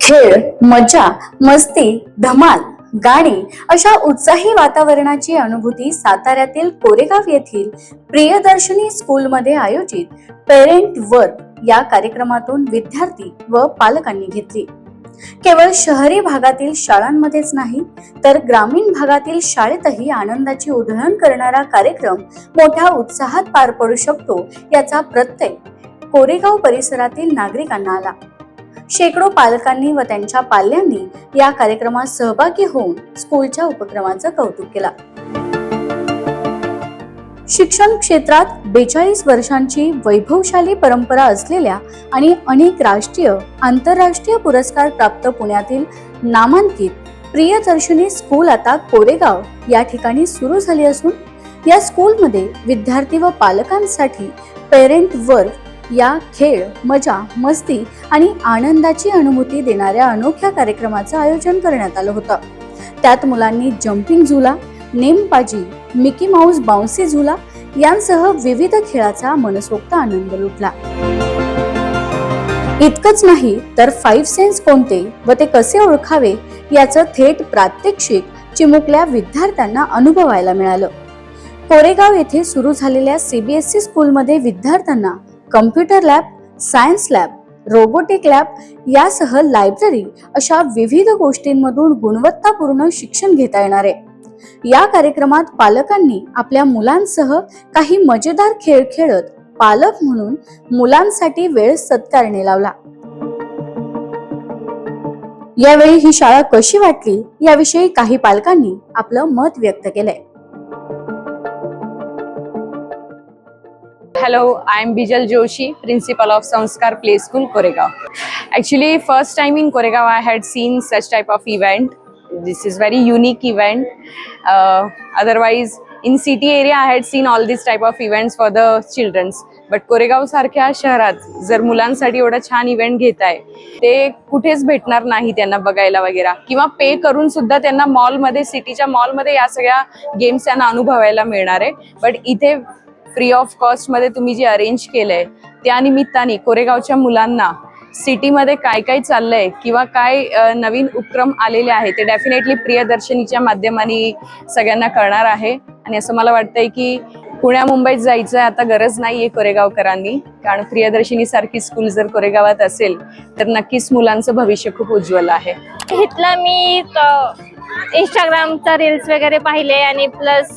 खेळ मजा मस्ती धमाल गाणी अशा उत्साही वातावरणाची अनुभूती साताऱ्यातील कोरेगाव येथील प्रियदर्शनी स्कूलमध्ये आयोजित पेरेंट वर्क या कार्यक्रमातून विद्यार्थी व पालकांनी घेतली. केवळ शहरी भागातील शाळांमध्येच नाही तर ग्रामीण भागातील शाळेतही आनंदाची उधळण करणारा कार्यक्रम मोठ्या उत्साहात पार पडू शकतो याचा प्रत्यय कोरेगाव परिसरातील नागरिकांना आला. शेकडो पालकांनी व त्यांच्या पाल्यांनी या कार्यक्रमात सहभागी होऊन स्कूलच्या उपक्रमाचं कौतुक केला. शिक्षण क्षेत्रात बेचाळीस वर्षांची वैभवशाली परंपरा असलेल्या आणि अनेक राष्ट्रीय आंतरराष्ट्रीय पुरस्कार प्राप्त पुण्यातील नामांकित प्रियदर्शनी स्कूल आता कोरेगाव या ठिकाणी सुरू झाली असून या स्कूलमध्ये विद्यार्थी व पालकांसाठी पेरेंट वर्क या खेळ मजा मस्ती आणि आनंदाची अनुभूती देणाऱ्या अनोख्या कार्यक्रमाचं आयोजन करण्यात आलं होतं. त्यात मुलांनी जम्पिंग झुला नेमबाजी मिकी माऊस बाउन्सी झुला यांसह विविध खेळाचा मनसोक्त आनंद लुटला. इतकंच नाही तर फाईव्ह सेन्स कोणते व ते कसे ओळखावे याचं थेट प्रात्यक्षिक चिमुकल्या विद्यार्थ्यांना अनुभवायला मिळालं. कोरेगाव येथे सुरू झालेल्या सीबीएसई स्कूलमध्ये विद्यार्थ्यांना computer lab science lab robotic lab यासह लायब्ररी अशा विविध गोष्टींमधून गुणवत्तापूर्ण शिक्षण घेता येणार आहे. या कार्यक्रमात पालकांनी आपल्या मुलांसह काही मजेदार खेळ खेळत पालक म्हणून मुलांसाठी वेळ सत्कारणे लावला. यावेळी ही शाळा कशी वाटली याविषयी काही पालकांनी आपलं मत व्यक्त केलंय. Hello I am Bijal Joshi principal of Sanskar play school Koregaon actually first time in Koregaon I had seen such type of event this is very unique event otherwise in city area I had seen all this type of event for the childrens but Koregaon सारख्या शहरात जर मुलांसाठी एवढं छान event घेत आहे ते कुठेच भेटणार नाही त्यांना बघायला वगैरे. किंवा पे करून सुद्धा त्यांना मॉलमध्ये सिटीच्या मॉलमध्ये या सगळ्या गेम्स त्यांना अनुभवायला मिळणार आहे. बट इथे फ्री ऑफ कॉस्टमध्ये तुम्ही जे अरेंज केलंय त्या निमित्ताने कोरेगावच्या मुलांना सिटीमध्ये काय काय चाललंय किंवा काय नवीन उपक्रम आलेले आहे ते डेफिनेटली प्रियदर्शनीच्या माध्यमाने सगळ्यांना कळणार आहे. आणि असं मला वाटतंय की पुण्या मुंबईत जायचं आता गरज नाहीये कोरेगावकरांनी. कारण प्रियदर्शिनी सारखी स्कूल जर कोरेगावात असेल तर नक्कीच मुलांचं भविष्य खूप उज्ज्वल आहे. इथला मी इंस्टाग्रामचा रील्स वगैरे पाहिले आणि प्लस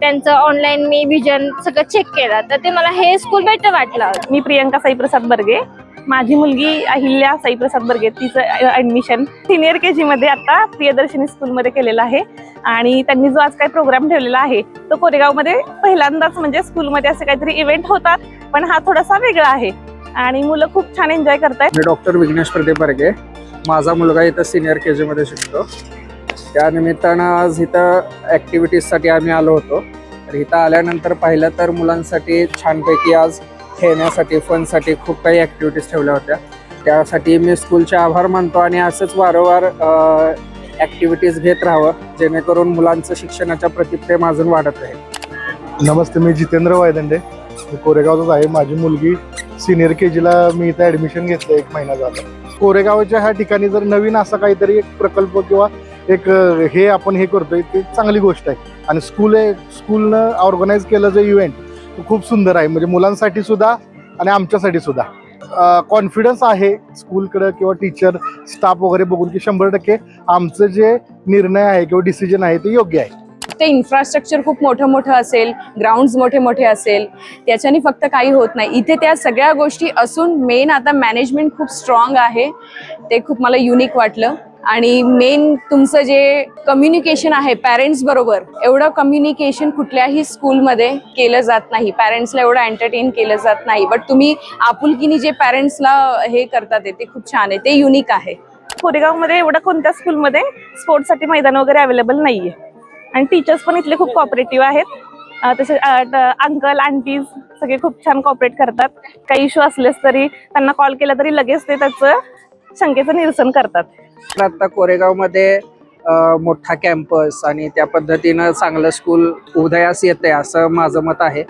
त्यांचं ऑनलाईन मी विजन सगळं चेक केलं. तर ते मला हे स्कूल बेटर वाटलं. मी प्रियंका साईप्रसाद बर्गे. माझी मुलगी अहिल्या साईप्रसाद बर्गे. तिचं ऍडमिशन सिनियर के जी मध्ये आता प्रियदर्शनी स्कूलमध्ये केलेलं आहे. आणि त्यांनी जो आज काही प्रोग्राम ठेवलेला आहे तो कोरेगावमध्ये पहिल्यांदाच म्हणजे स्कूलमध्ये असे काहीतरी इव्हेंट होतात. पण हा थोडासा वेगळा आहे. आणि मुलं खूप छान एन्जॉय करतायत. मी डॉक्टर विघ्नेश प्रदीप बर्गे. माझा मुलगा इथं सिनियर के मध्ये शिकतो. त्या निमित्तानं आज इथं ॲक्टिव्हिटीजसाठी आम्ही आलो होतो. तर इथं आल्यानंतर पाहिलं तर मुलांसाठी छानपैकी आज खेळण्यासाठी फनसाठी खूप काही ॲक्टिव्हिटीज ठेवल्या होत्या. त्यासाठी मी स्कूलचे आभार मानतो आणि असंच वारंवार ॲक्टिव्हिटीज घेत राहावं जेणेकरून मुलांचं शिक्षणाच्या प्रतिप्रेम अजून वाढत राहील. नमस्ते मी जितेंद्र वायदंडे. मी कोरेगावचाच आहे. माझी मुलगी सिनियर के जीला मी इथं ॲडमिशन घेतलं एक महिना झाला. कोरेगावच्या ह्या ठिकाणी जर नवीन असा काहीतरी एक प्रकल्प किंवा एक हे आपण हे करतोय ते चांगली गोष्ट आहे. आणि स्कूल स्कूलनं ऑर्गनाईज केलं जे इव्हेंट खूप सुंदर आहे. म्हणजे मुलांसाठी सुद्धा आणि आमच्यासाठी सुद्धा. कॉन्फिडन्स आहे स्कूलकडं किंवा टीचर स्टाफ वगैरे बघून की शंभर टक्के आमचं जे निर्णय आहे किंवा डिसिजन आहे ते योग्य आहे. ते इन्फ्रास्ट्रक्चर खूप मोठं मोठं असेल ग्राउंड मोठे मोठे असेल त्याच्याने फक्त काही होत नाही. इथे त्या सगळ्या गोष्टी असून मेन आता मॅनेजमेंट खूप स्ट्रॉंग आहे. ते खूप मला युनिक वाटलं. आणि मेन तुमचं जे कम्युनिकेशन आहे पॅरेंट्स बरोबर एवढं कम्युनिकेशन कुठल्याही स्कूलमध्ये केलं जात नाही. पॅरेंट्सला एवढं एंटरटेन केलं जात नाही. बट तुम्ही आपुलकीने जे पॅरेंट्सला हे करतात ते खूप छान आहे. ते युनिक आहे. कोरेगावमध्ये एवढं कोणत्या स्कूलमध्ये स्पोर्ट्ससाठी मैदान वगैरे अवेलेबल नाहीये? आणि टीचर्स पण इथले खूप कॉपरेटिव्ह आहेत. तसे अंकल आंटीज सगळे खूप छान कॉपरेट करतात. काही इश्यू असलेस तरी त्यांना कॉल केला तरी लगेच ते त्याचं शंकेचं निरसन करतात. आता कोरेगावमध्ये अ, मोठा कॅम्पस आणि त्या पद्धतीनं चांगलं स्कूल उदयास येते असं माझं मत आहे.